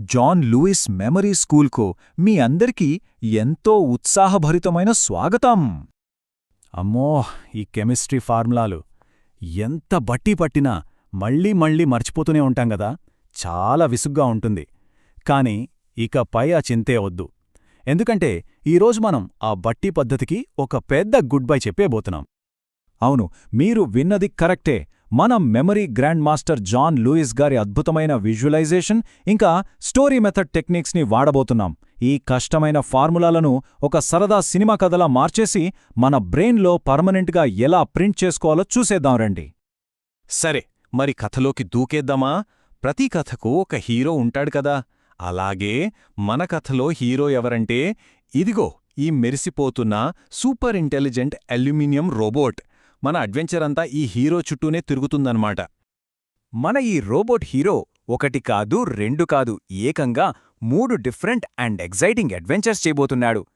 John Lewis memory స్కూల్కు మీ అందరికీ ఎంతో ఉత్సాహభరితమైన స్వాగతం. అమ్మో ఈ కెమిస్ట్రీ ఫార్ములాలు. ఎంత బట్టి పట్టినా మళ్ళీ మళ్ళీ మర్చిపోతూనే ఉంటాం గదా? చాలా విసుగ్గా ఉంటుంది. కాని ఇకపై ఆ చింతే వద్దు. ఎందుకంటే ఈరోజు మనం ఆ బట్టి పద్ధతికి ఒక పెద్ద గుడ్ బై చెప్పేబోతున్నాం అవును మీరు విన్నది కరెక్టే. మనం memory grand master John Lewis గారి అద్భుతమైన విజువలైజేషన్ ఇంకా స్టోరీ మెథడ్ టెక్నిక్స్ని వాడబోతున్నాం. ఈ కష్టమైన ఫార్ములాలను ఒక సరదా సినిమా కథలా మార్చేసి మన బ్రెయిన్లో పర్మనెంట్గా ఎలా ప్రింట్ చేసుకోవాలో చూసేద్దాం రండి. సరే మరి కథలోకి దూకేద్దామా? ప్రతి కథకు ఒక హీరో ఉంటాడు కదా. అలాగే మన కథలో హీరో ఎవరంటే ఇదిగో ఈ మెరిసిపోతున్న సూపర్ ఇంటెలిజెంట్ అల్యూమినియం రోబోట్. మన అడ్వెంచర్ అంతా ఈ హీరో చుట్టూనే తిరుగుతుందన్నమాట. మన ఈ రోబోట్ హీరో ఒకటి కాదు రెండు కాదు ఏకంగా మూడు డిఫరెంట్ అండ్ ఎగ్జైటింగ్ అడ్వెంచర్స్ చేయబోతున్నాడు.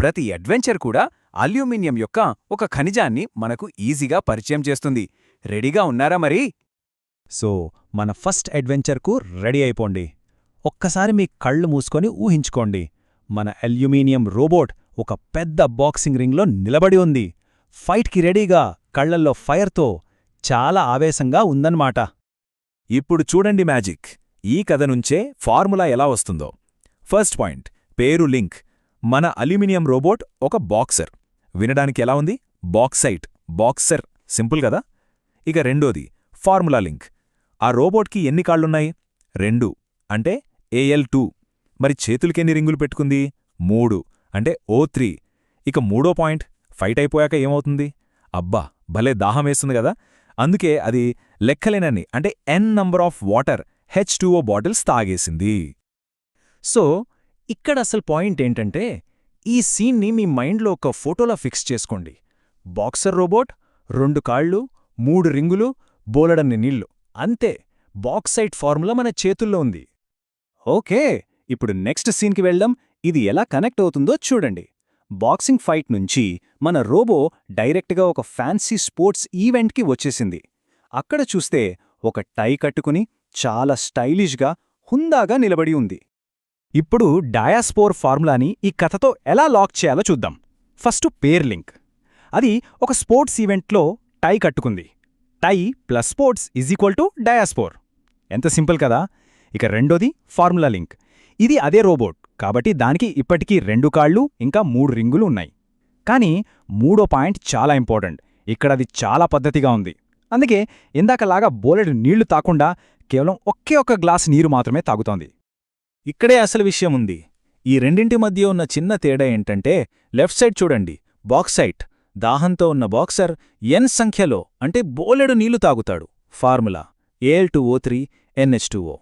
ప్రతి అడ్వెంచర్ కూడా అల్యూమినియం యొక్క ఒక ఖనిజాన్ని మనకు ఈజీగా పరిచయం చేస్తుంది. రెడీగా ఉన్నారా మరి? సో మన ఫస్ట్ అడ్వెంచర్కు రెడీ అయిపోండి. ఒక్కసారి మీ కళ్ళు మూసుకొని ఊహించుకోండి. మన అల్యూమినియం రోబోట్ ఒక పెద్ద బాక్సింగ్ రింగ్లో నిలబడి ఉంది. ఫైట్కి రెడీగా. కళ్ళల్లో ఫైర్తో చాలా ఆవేశంగా ఉందన్నమాట. ఇప్పుడు చూడండి మ్యాజిక్. ఈ కథ నుంచే ఫార్ములా ఎలా వస్తుందో. First point pair link. మన అల్యూమినియం రోబోట్ ఒక బాక్సర్. వినడానికి ఎలా ఉంది? Bauxite boxer. సింపుల్ కదా? ఇక రెండోది ఫార్ములా లింక్. ఆ రోబోట్కి ఎన్ని కాళ్ళున్నాయి రెండు. అంటే ఏఎల్ టూ. మరి చేతులకెన్ని రింగులు పెట్టుకుంది? మూడు. అంటే ఓ త్రీ. ఇక మూడో పాయింట్ ఫైట్ అయిపోయాక ఏమవుతుంది? అబ్బా! భలే దాహమేస్తుంది కదా? అందుకే అది లెక్కలేనని అంటే N number of water H two O bottles తాగేసింది. So ఇక్కడ అసలు పాయింట్ ఏంటంటే ఈ సీన్ని మీ మైండ్లో ఒక ఫోటోలా ఫిక్స్ చేసుకోండి. బాక్సర్ రోబోట్ రెండు కాళ్ళు మూడు రింగులు బోలెడన్ని నీళ్ళు అంతే బాక్సైట్ ఫార్ములా మన చేతుల్లో ఉంది. ఓకే ఇప్పుడు నెక్స్ట్ సీన్కి వెళ్దాం. ఇది ఎలా కనెక్ట్ అవుతుందో చూడండి. బాక్సింగ్ ఫైట్ నుంచి మన రోబో డైరెక్ట్గా ఒక ఫ్యాన్సీ స్పోర్ట్స్ ఈవెంట్కి వచ్చేసింది. అక్కడ చూస్తే ఒక టై కట్టుకుని చాలా స్టైలిష్గా హుందాగా నిలబడి ఉంది. ఇప్పుడు డయాస్పోర్ ఫార్ములాని ఈ కథతో ఎలా లాక్ చేయాలో చూద్దాం. First pair link. అది ఒక స్పోర్ట్స్ ఈవెంట్లో టై కట్టుకుంది. Tie plus sports is equal to diaspore. ఎంత సింపుల్ కదా! ఇక రెండోది ఫార్ములా లింక్. ఇది అదే రోబోట్. కాబట్టి దానికి ఇప్పటికీ రెండు కాళ్ళు ఇంకా మూడు రింగులు ఉన్నాయి. కానీ మూడో పాయింట్ చాలా ఇంపార్టెంట్. ఇక్కడ అది చాలా పద్ధతిగా ఉంది. అందుకే ఇందాకలాగా బోలెడు నీళ్ళు తాకుండా కేవలం ఒకే ఒక్క గ్లాస్ నీరు మాత్రమే తాగుతోంది. ఇక్కడే అసలు విషయం ఉంది. ఈ రెండింటి మధ్య ఉన్న చిన్న తేడా ఏంటంటే లెఫ్ట్ సైడ్ చూడండి. బాక్సైట్ దాహంతో ఉన్న బాక్సర్ ఎన్ సంఖ్యలో అంటే బోలెడు నీళ్ళు తాగుతాడు. Formula. AL two O three NH two O.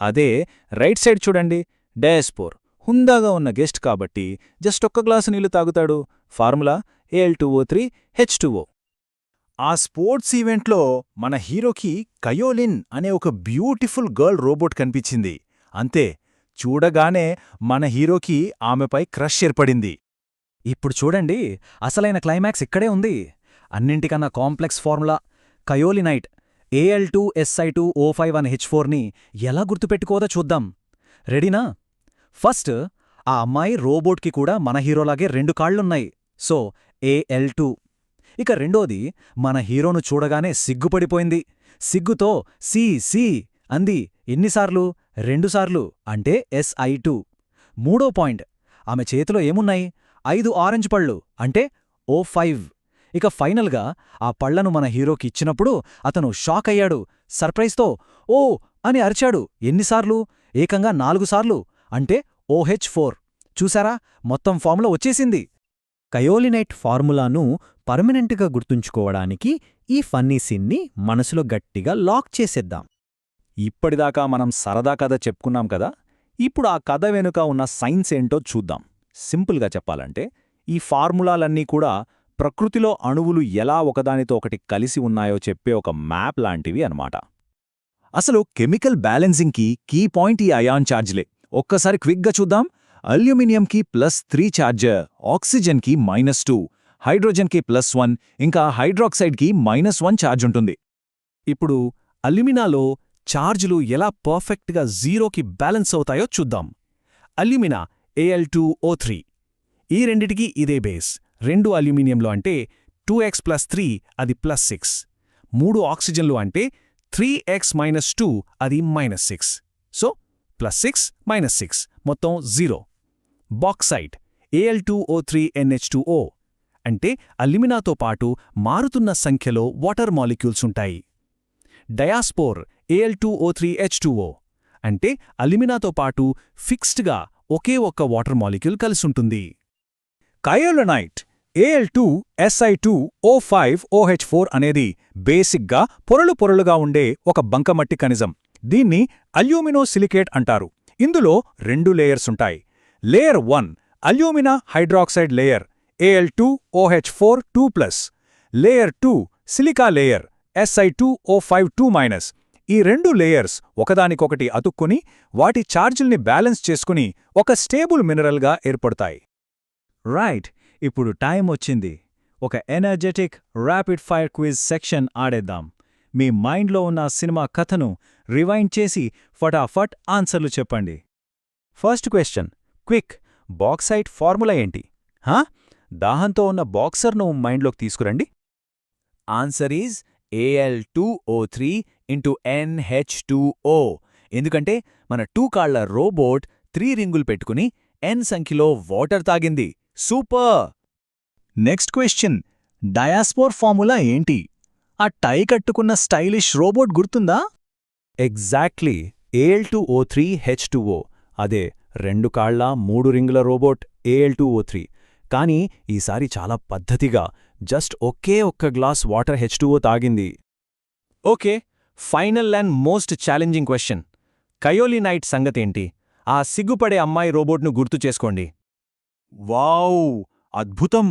అదే రైట్ సైడ్ చూడండి. డయాస్పోర్. హుందాగా ఉన్న గెస్ట్ కాబట్టి జస్ట్ ఒక్క గ్లాసు నీళ్ళు తాగుతాడు. Formula AL two O three H two O ఆ స్పోర్ట్స్ ఈవెంట్లో మన హీరోకి కయోలిన్ అనే ఒక బ్యూటిఫుల్ గర్ల్ రోబోట్ కనిపించింది. అంతే చూడగానే మన హీరోకి ఆమెపై క్రష్ ఏర్పడింది. ఇప్పుడు చూడండి అసలైన క్లైమాక్స్ ఇక్కడే ఉంది. అన్నింటికన్నా complex formula kaolinite AL two SI two O five one H ఫోర్ని ఎలా గుర్తుపెట్టుకోదో చూద్దాం. రెడీనా? ఫస్ట్ ఆ అమ్మాయి రోబోట్కి కూడా మన హీరోలాగే రెండు కాళ్ళున్నాయి సో ఏఎల్ టూ. ఇక రెండోది మన హీరోను చూడగానే సిగ్గుపడిపోయింది. సిగ్గుతో సి సి అంది. ఎన్నిసార్లు? రెండుసార్లు. అంటే ఎస్ఐ టూ. మూడో పాయింట్ ఆమె చేతిలో ఏమున్నాయి? ఐదు ఆరెంజ్ పళ్ళు. అంటే ఓ ఫైవ్. ఇక ఫైనల్గా ఆ పళ్ళను మన హీరోకి ఇచ్చినప్పుడు అతను షాక్ అయ్యాడు సర్ప్రైజ్తో ఓ అని అరిచాడు. ఎన్నిసార్లు? ఏకంగా నాలుగుసార్లు. అంటే ఓహెచ్ ఫోర్. చూసారా మొత్తం ఫార్ములా వచ్చేసింది. కయోలినైట్ ఫార్ములాను పర్మనెంట్గా గుర్తుంచుకోవడానికి ఈ ఫన్నీ సీన్ని మనసులో గట్టిగా లాక్ చేసేద్దాం. ఇప్పటిదాకా మనం సరదా కథ చెప్పుకున్నాం కదా? ఇప్పుడు ఆ కథ వెనుక ఉన్న సైన్స్ ఏంటో చూద్దాం. సింపుల్గా చెప్పాలంటే ఈ ఫార్ములాలన్నీ కూడా ప్రకృతిలో అణువులు ఎలా ఒకదానితో ఒకటి కలిసి ఉన్నాయో చెప్పే ఒక మ్యాప్ లాంటివి అనమాట అసలు కెమికల్ బ్యాలెన్సింగ్కి కీ పాయింట్ ఈ అయాన్ ఛార్జ్లే. ఒక్కసారి క్విక్గా చూద్దాం. అల్యూమినియంకి ప్లస్ త్రీ ఛార్జర్ ఆక్సిజన్కి మైనస్ టూ హైడ్రోజన్కి ప్లస్ వన్ ఇంకా హైడ్రాక్సైడ్కి మైనస్ వన్ ఛార్జ్ ఉంటుంది. ఇప్పుడు అల్యూమినాలో ఛార్జ్లు ఎలా పర్ఫెక్ట్గా జీరోకి బ్యాలెన్స్ అవుతాయో చూద్దాం. Alumina AL two O three ఈ రెండిటికి ఇదే బేస్. రెండు అల్యూమినియంలో అంటే టూ ఎక్స్ ప్లస్ త్రీ అది ప్లస్ సిక్స్. మూడు ఆక్సిజన్లు అంటే త్రీ ఎక్స్ మైనస్ టూ అది minus six. So plus six minus six మొత్తం zero bauxite AL two O three NH two O అంటే అల్యూమినాతో పాటు మారుతున్న సంఖ్యలో వాటర్ మాలిక్యూల్స్ ఉంటాయి. Diaspore AL two O three H two O అంటే అల్యూమినాతో పాటు ఫిక్స్డ్గా ఒకే ఒక్క water molecule కలిసుంటుంది kaolinite AL two SI two O five OH four అనేది బేసిక్గా పొరలు పొరలుగా ఉండే ఒక బంకమట్టి ఖనిజం దీన్ని అల్యూమినోసిలికేట్ అంటారు. ఇందులో రెండు లేయర్స్ ఉంటాయి. Layer one alumina hydroxide layer AL two OH four two plus layer two silica layer SI two O five two minus ఈ రెండు లేయర్స్ ఒకదానికొకటి అతుక్కుని వాటి ఛార్జుల్ని బ్యాలెన్స్ చేసుకుని ఒక స్టేబుల్ మినరల్గా ఏర్పడతాయి. రైట్ ఇప్పుడు టైం వచ్చింది. ఒక energetic rapid fire quiz section ఆడేద్దాం. మీ మైండ్లో ఉన్న సినిమా కథను రివైండ్ చేసి ఫటాఫట్ ఆన్సర్లు చెప్పండి. First question quick bauxite formula ఏంటి? హా? దాహంతో ఉన్న బాక్సర్ను మైండ్లోకి తీసుకురండి. Answer is AL two O three into NH two O ఎందుకంటే మన టూ కాళ్ళ రోబోట్ త్రీ రింగులు పెట్టుకుని ఎన్ సంఖ్యలో వాటర్ తాగింది. Super! Next question diaspore formula ఏంటి? ఆ టై కట్టుకున్న స్టైలిష్ రోబోట్ గుర్తుందా? Exactly AL two O three H two O అదే రెండు కాళ్ళ మూడు రింగుల robot AL two O three కానీ ఈసారి చాలా పద్ధతిగా జస్ట్ ఒకే ఒక్క glass water H two O తాగింది. Okay final and most challenging question. Kaolinite సంగతేంటి? ఆ సిగ్గుపడే అమ్మాయి రోబోట్ను గుర్తు చేసుకోండి. వావ్ అద్భుతం!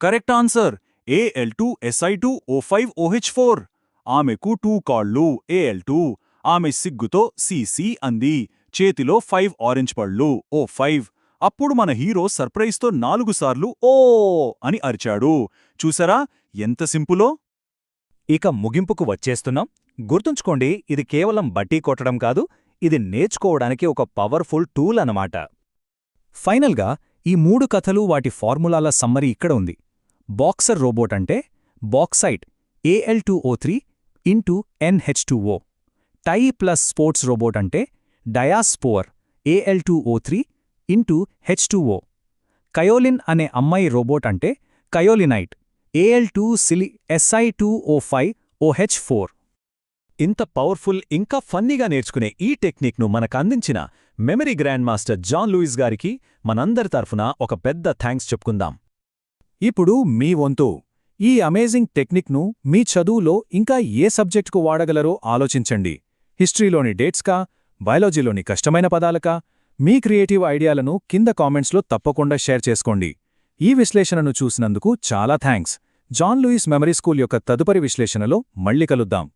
Correct answer AL two SI two O five OH four ఆమెకు టూ కాళ్ళు ఏఎల్ టూ ఆమె సిగ్గుతో సీసీ అంది. చేతిలో ఫైవ్ ఆరెంజ్ పళ్ళు. O five. అప్పుడు మన హీరో సర్ప్రైజ్తో నాలుగుసార్లు ఓ అని అరిచాడు. చూసారా? ఎంత సింపులో? ఇక ముగింపుకు వచ్చేస్తున్నాం. గుర్తుంచుకోండి ఇది కేవలం బట్టీ కొట్టడం కాదు ఇది నేర్చుకోవడానికి ఒక పవర్ఫుల్ టూల్ అన్నమాట. ఫైనల్గా ఈ మూడు కథలు వాటి ఫార్ములాల సమ్మరీ ఇక్కడ ఉంది. బాక్సర్ రోబోట్ అంటే bauxite AL two O three into NH two O tie plus sports robot అంటే diaspore AL two O three into H two O kaolin అనే అమ్మాయి రోబోట్ అంటే కయోలినైట్ ఏఎల్ టూ సిలి SI two O five OH four ఇంత powerful ఇంకా ఫన్నీగా నేర్చుకునే ఈ టెక్నిక్ను మనకందించిన memory grand master John Lewis గారికి మనందరి తరఫున ఒక పెద్ద థ్యాంక్స్ చెప్పుకుందాం. ఇప్పుడు మీ వంతు ఈ అమేజింగ్ టెక్నిక్ను మీ చదువులో ఇంకా ఏ సబ్జెక్టుకు వాడగలరో ఆలోచించండి. హిస్టరీలోని డేట్స్కా బయాలజీలోని కష్టమైన పదాలకా? మీ క్రియేటివ్ ఐడియాలను కింద కామెంట్స్లో తప్పకుండా షేర్ చేసుకోండి. ఈ విశ్లేషణను చూసినందుకు చాలా thanks. John Lewis memory school యొక్క తదుపరి విశ్లేషణలో మళ్ళీ కలుద్దాం.